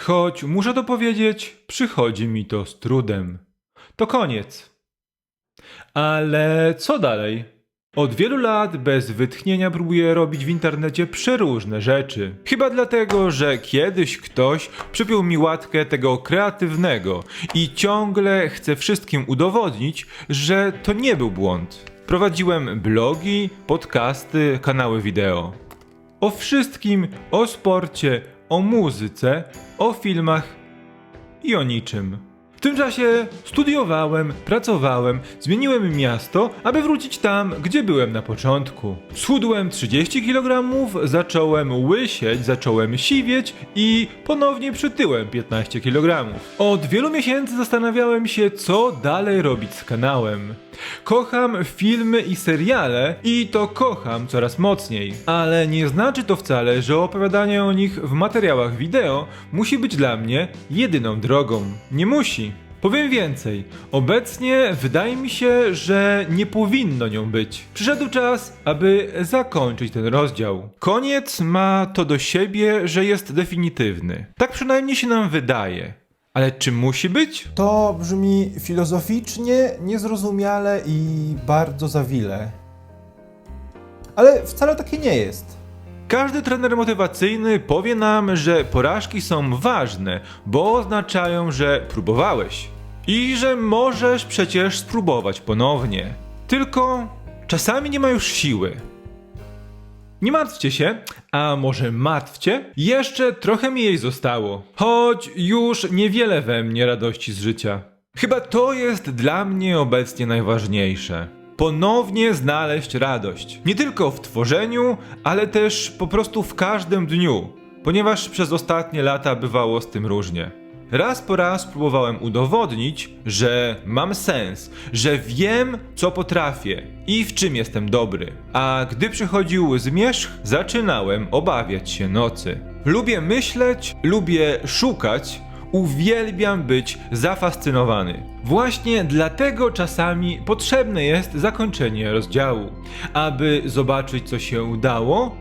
Choć muszę to powiedzieć, przychodzi mi to z trudem. To koniec. Ale co dalej? Od wielu lat bez wytchnienia próbuję robić w internecie przeróżne rzeczy. Chyba dlatego, że kiedyś ktoś przypiął mi łatkę tego kreatywnego i ciągle chcę wszystkim udowodnić, że to nie był błąd. Prowadziłem blogi, podcasty, kanały wideo. O wszystkim, o sporcie, o muzyce, o filmach i o niczym. W tym czasie studiowałem, pracowałem, zmieniłem miasto, aby wrócić tam, gdzie byłem na początku. Schudłem 30 kg, zacząłem łysieć, zacząłem siwieć i ponownie przytyłem 15 kg. Od wielu miesięcy zastanawiałem się, co dalej robić z kanałem. Kocham filmy i seriale i to kocham coraz mocniej. Ale nie znaczy to wcale, że opowiadanie o nich w materiałach wideo musi być dla mnie jedyną drogą. Nie musi. Powiem więcej. Obecnie wydaje mi się, że nie powinno nią być. Przyszedł czas, aby zakończyć ten rozdział. Koniec ma to do siebie, że jest definitywny. Tak przynajmniej się nam wydaje. Ale czy musi być? To brzmi filozoficznie, niezrozumiale i bardzo zawile. Ale wcale takie nie jest. Każdy trener motywacyjny powie nam, że porażki są ważne, bo oznaczają, że próbowałeś. I że możesz przecież spróbować ponownie. Tylko czasami nie ma już siły. Nie martwcie się, a może martwcie? Jeszcze trochę mi jej zostało. Choć już niewiele we mnie radości z życia. Chyba to jest dla mnie obecnie najważniejsze. Ponownie znaleźć radość. Nie tylko w tworzeniu, ale też po prostu w każdym dniu. Ponieważ przez ostatnie lata bywało z tym różnie. Raz po raz próbowałem udowodnić, że mam sens, że wiem, co potrafię i w czym jestem dobry. A gdy przychodził zmierzch, zaczynałem obawiać się nocy. Lubię myśleć, lubię szukać, uwielbiam być zafascynowany. Właśnie dlatego czasami potrzebne jest zakończenie rozdziału, aby zobaczyć, co się udało,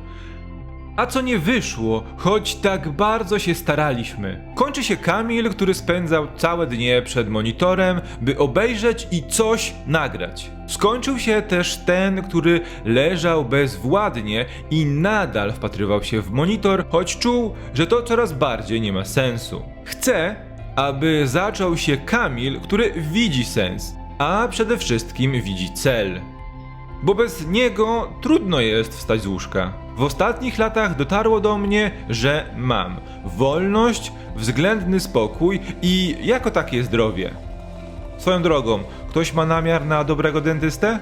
a co nie wyszło, choć tak bardzo się staraliśmy. Kończy się Kamil, który spędzał całe dnie przed monitorem, by obejrzeć i coś nagrać. Skończył się też ten, który leżał bezwładnie i nadal wpatrywał się w monitor, choć czuł, że to coraz bardziej nie ma sensu. Chcę, aby zaczął się Kamil, który widzi sens, a przede wszystkim widzi cel bo bez niego trudno jest wstać z łóżka. W ostatnich latach dotarło do mnie, że mam wolność, względny spokój i jako takie zdrowie. Swoją drogą, ktoś ma namiar na dobrego dentystę?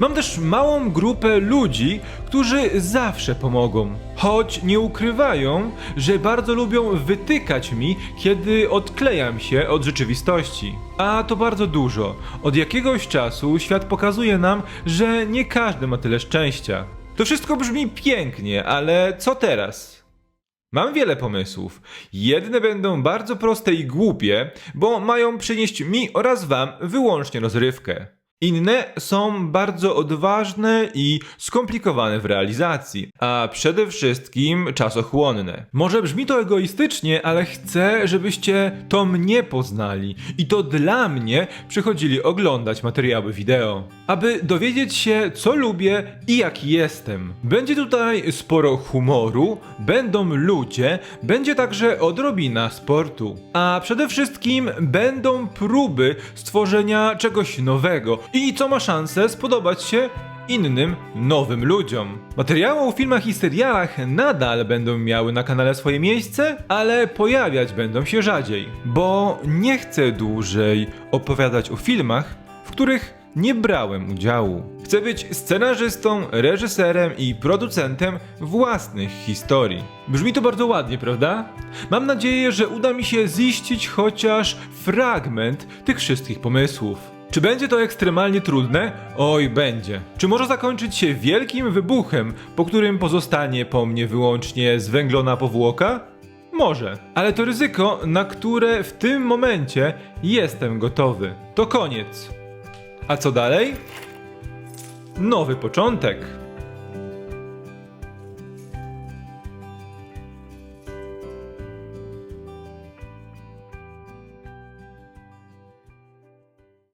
Mam też małą grupę ludzi, którzy zawsze pomogą, choć nie ukrywają, że bardzo lubią wytykać mi, kiedy odklejam się od rzeczywistości. A to bardzo dużo. Od jakiegoś czasu świat pokazuje nam, że nie każdy ma tyle szczęścia. To wszystko brzmi pięknie, ale co teraz? Mam wiele pomysłów. Jedne będą bardzo proste i głupie, bo mają przynieść mi oraz wam wyłącznie rozrywkę. Inne są bardzo odważne i skomplikowane w realizacji, a przede wszystkim czasochłonne. Może brzmi to egoistycznie, ale chcę, żebyście to mnie poznali i to dla mnie przychodzili oglądać materiały wideo, aby dowiedzieć się, co lubię i jaki jestem. Będzie tutaj sporo humoru, będą ludzie, będzie także odrobina sportu, a przede wszystkim będą próby stworzenia czegoś nowego i co ma szansę spodobać się innym, nowym ludziom. Materiały o filmach i serialach nadal będą miały na kanale swoje miejsce, ale pojawiać będą się rzadziej, bo nie chcę dłużej opowiadać o filmach, w których nie brałem udziału. Chcę być scenarzystą, reżyserem i producentem własnych historii. Brzmi to bardzo ładnie, prawda? Mam nadzieję, że uda mi się ziścić chociaż fragment tych wszystkich pomysłów. Czy będzie to ekstremalnie trudne? Oj, będzie. Czy może zakończyć się wielkim wybuchem, po którym pozostanie po mnie wyłącznie zwęglona powłoka? Może, ale to ryzyko, na które w tym momencie jestem gotowy. To koniec. A co dalej? Nowy początek.